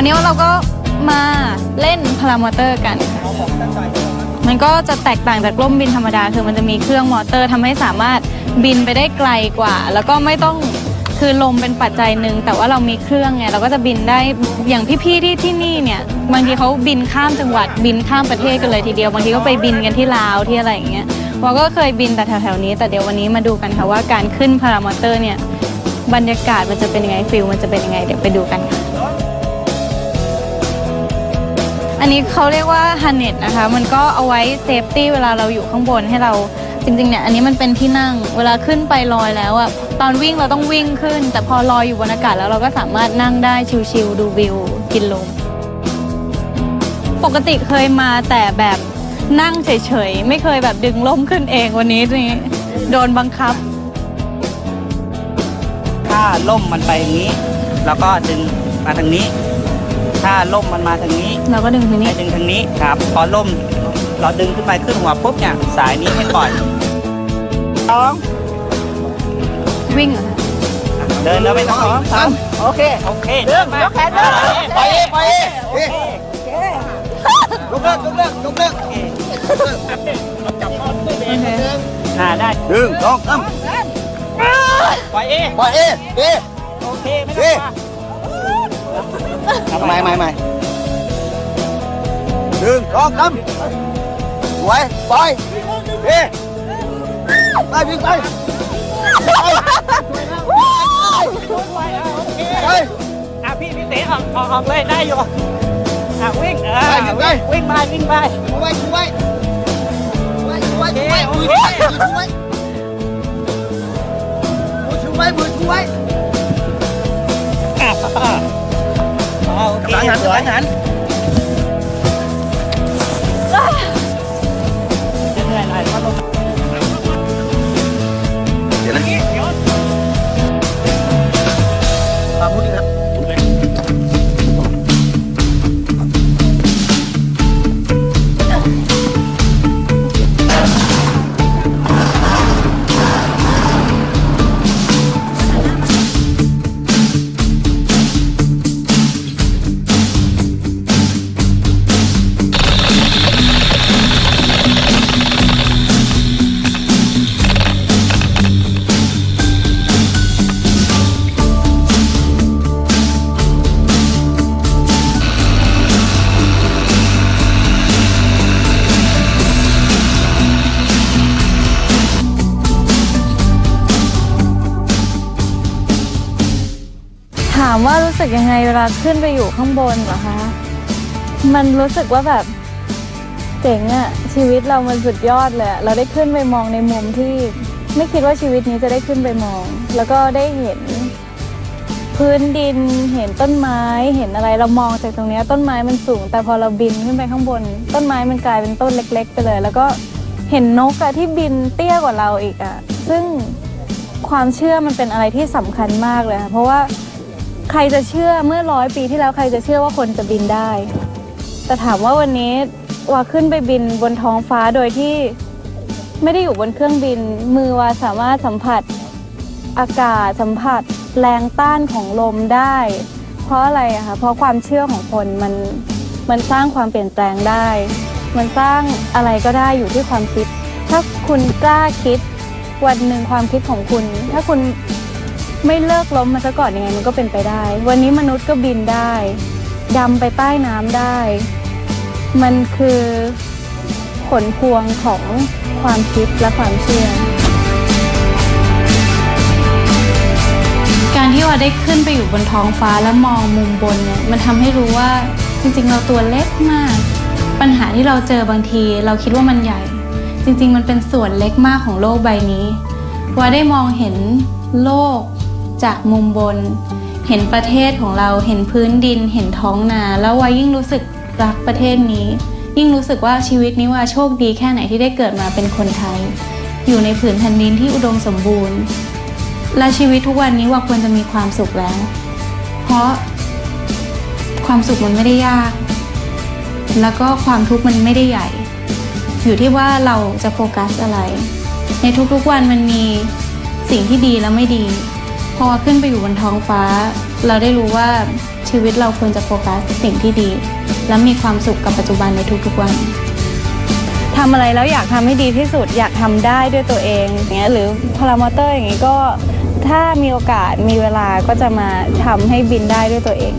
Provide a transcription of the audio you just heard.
วันนี้เราก็มาเล่นพารามอเตอร์กัน มันก็จะแตกต่างจากร่มบินธรรมดา คือมันจะมีเครื่องมอเตอร์ทำให้สามารถบินไปได้ไกลกว่า แล้วก็ไม่ต้องคือลมเป็นปัจจัยหนึ่งแต่ว่าเรามีเครื่องไงเราก็จะบินได้อย่างพี่ๆที่ที่นี่เนี่ยบางทีเขาบินข้ามจังหวัดบินข้ามประเทศกันเลยทีเดียวบางทีก็ไปบินกันที่ลาวที่อะไรอย่างเงี้ยเราก็เคยบินแต่แถวๆนี้ แต่เดี๋ยววันนี้มาดูกันค่ะว่าการขึ้นพารามอเตอร์เนี่ยบรรยากาศมันจะเป็นยังไงฟิลมันจะเป็นยังไงเดี๋ยวไปดูกันค่ะ อันนี้เขาเรียกว่าฮันเน็ตนะคะ มันก็เอาไว้เซฟตี้เวลาเราอยู่ข้างบนให้เราจริงๆเนี่ยอันนี้มันเป็นที่นั่งเวลาขึ้นไปลอยแล้วอะตอนวิ่งเราต้องวิ่งขึ้น แต่พอลอยอยู่บนอากาศแล้วเราก็สามารถนั่งได้ชิลๆดูวิวกินลม ปกติเคยมาแต่แบบนั่งเฉยๆ ไม่เคยแบบดึงล่มขึ้นเองวันนี้นี่โดนบังคับ ถ้าล่มมันไปอย่างนี้เราก็ดึงมาทางนี้ ถ้าล่มมันมาทางนี้เราก็ดึงทีนี้ให้ดึงทางนี้ครับ พอล่มเราดึงขึ้นไปขึ้นหัวปุ๊บเนี่ยสายนี้ให้ปล่อยสองวิ่งเหรอคะเดินแล้วไปสองสามโอเคโอเคเดินยกแขนเดินไปเองไปเองโอเคยกเลิกยกเลิกยกเลิกโอเคอ่าได้หนึ่งสองสามปล่อยเอไปเองเอโอเคไม่ต้อง กลัวใหม่ใหม่ใหม่หนึ่งสองสามสวยไปเอไปวิ่งไปไปอะพี่พี่เต๋ออกออกออกเลยได้อยู่อะวิ่งเออไปวิ่งไปวิ่งไปวิ่งไปชูไว้ชูไว้ชูไว้ชูไว้โอมือเคชูไว้มือชูไว้มือชูไว้อะอ๋อโอเค หลังหันสหวลัยงหันามว่ารู้สึกยังไงเวลาขึ้นไปอยู่ข้างบนเหรอคะ มันรู้สึกว่าแบบเจ๋งอะชีวิตเรามันสุดยอดเลยเราได้ขึ้นไปมองในมุมที่ไม่คิดว่าชีวิตนี้จะได้ขึ้นไปมอง แล้วก็ได้เห็น พื้นดินเห็นต้นไม้เห็นอะไรเรามองจากตรงนี้ต้นไม้มันสูง แต่พอเราบินขึ้นไปข้างบน ต้นไม้มันกลายเป็นต้นเล็ก ๆ ไปเลย แล้วก็เห็นนกอะที่บินเตี้ยกว่าเราอีกอะซึ่งความเชื่อมันเป็นอะไรที่สำคัญมากเลยค่ะเพราะว่า ใครจะเชื่อเมื่อร้อยปีที่แล้วใครจะเชื่อว่าคนจะบินได้ แต่ถามว่าวันนี้ว่าขึ้นไปบินบนท้องฟ้าโดยที่ไม่ได้อยู่บนเครื่องบิน มือว่าสามารถสัมผัสอากาศสัมผัสแรงต้านของลมได้ เพราะอะไรอะคะเพราะความเชื่อของคนมันมันสร้างความเปลี่ยนแปลงได้ มันสร้างอะไรก็ได้อยู่ที่ความคิด ถ้าคุณกล้าคิดวันหนึ่งความคิดของคุณ ถ้าคุณ ไม่เลิกล้มมาซะก่อนยังไงมันก็เป็นไปได้ วันนี้มนุษย์ก็บินได้ดำไปใต้น้ำได้ มันคือผลพวงของความคิดและความเชื่อ การที่ว่าได้ขึ้นไปอยู่บนท้องฟ้าแล้วมองมุมบนเนี่ยมันทำให้รู้ว่าจริงๆ เราตัวเล็กมาก ปัญหาที่เราเจอบางที เราคิดว่ามันใหญ่ จริง ๆ มันเป็นส่วนเล็กมากของโลกใบนี้ ว่าได้มองเห็นโลก จากมุมบน เห็นประเทศของเราเห็นพื้นดิน เห็นท้องนา แล้ววายิ่งรู้สึกรักประเทศนี้ ยิ่งรู้สึกว่าชีวิตนี้ว่าโชคดีแค่ไหนที่ได้เกิดมาเป็นคนไทย อยู่ในผืนแผ่นดินที่อุดมสมบูรณ์ และชีวิตทุกวันนี้ว่าควรจะมีความสุขแล้ว เพราะความสุขมันไม่ได้ยาก แล้วก็ความทุกข์มันไม่ได้ใหญ่ อยู่ที่ว่าเราจะโฟกัสอะไร ในทุกๆวันมันมีสิ่งที่ดีและไม่ดี อขึ้นไปอยู่บนท้องฟ้า เราได้รู้ว่าชีวิตเราควรจะโฟกัสสิ่งที่ดี และมีความสุขกับปัจจุบันในทุกๆวันทำอะไรแล้วอยากทำให้ดีที่สุดอยากทำได้ด้วยตัวเองอย่างเงี้ยหรือพารามอเตอร์อย่างงี้ก็ถ้ามีโอกาสมีเวลาก็จะมาทำให้บินได้ด้วยตัวเอง